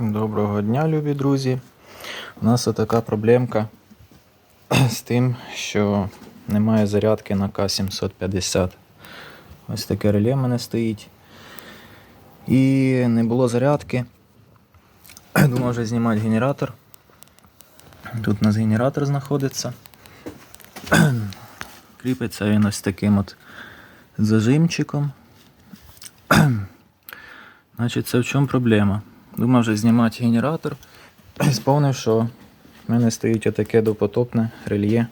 Доброго дня, любі друзі. У нас така проблемка з тим, що немає зарядки на К750. Ось таке реле в мене стоїть. І не було зарядки. Думав вже знімати генератор. Тут у нас генератор знаходиться. Кріпиться він ось таким от зажимчиком. Значить, це в чому проблема? Думав вже знімати генератор. Сповнив, що в мене стоїть отаке допотопне рельє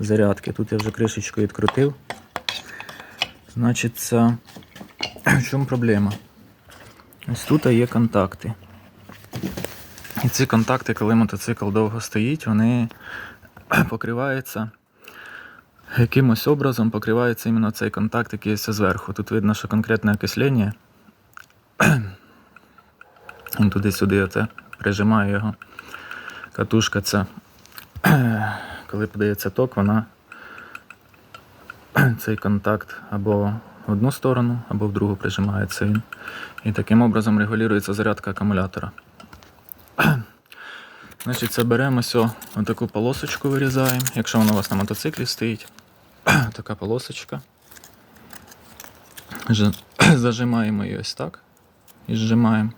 зарядки. Тут я вже кришечку відкрутив. Значить, в чому проблема? Ось тут є контакти. І ці контакти, коли мотоцикл довго стоїть, вони покриваються якимось образом покривається іменно цей контакт, який є зверху. Тут видно, що конкретне окислення. Він туди-сюди оце прижимає його. Катушка ця, коли подається ток, вона цей контакт або в одну сторону, або в другу прижимається він. І таким образом регулюється зарядка акумулятора. Значить, це беремо таку полосочку вирізаємо, якщо вона у вас на мотоциклі стоїть. Така полосочка. Зажимаємо її ось так. І зжимаємо.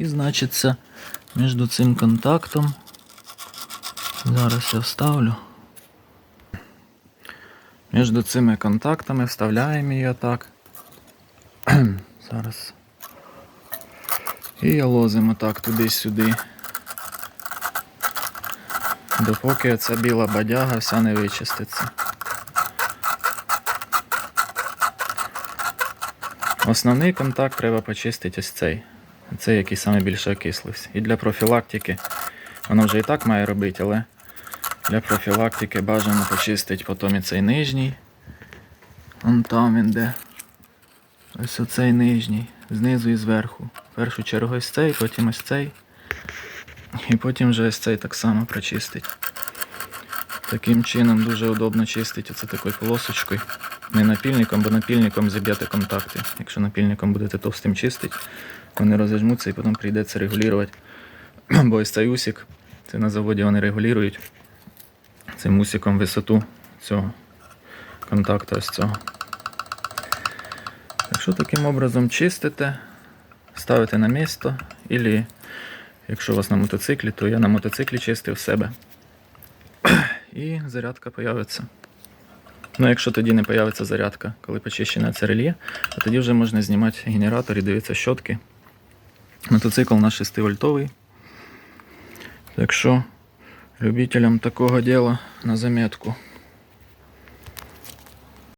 І значить це між цим контактом. Зараз я вставлю. Між цими контактами вставляємо її отак. Зараз. І лозимо так туди-сюди. Допоки ця біла бадяга вся не вичиститься. Основний контакт треба почистити ось цей. Цей, який саме більше окислився. І для профілактики воно вже і так має робити, але для профілактики бажано почистити потім і цей нижній. Вон там він де. Ось оцей нижній, знизу і зверху. Першу чергу ось цей, потім ось цей. І потім вже ось цей так само прочистить. Таким чином дуже удобно чистити оце такою полосочкою. Не напільником, бо напільником зіб'єте контакти. Якщо напільником будете товстим чистити, вони розіжмуться і потім прийдеться регулювати. Бо ось цей усік, це на заводі вони регулюють цим усіком висоту цього контакту ось цього. Якщо таким образом чистите, ставите на місто, або якщо у вас на мотоциклі, то я на мотоциклі чистив себе. І зарядка появиться. Ну, якщо тоді не появиться зарядка, коли почищене це рельє, то тоді вже можна знімати генератор і дивитися щотки. Мотоцикл на 6 вольтовий. Так що любителям такого діла на заметку.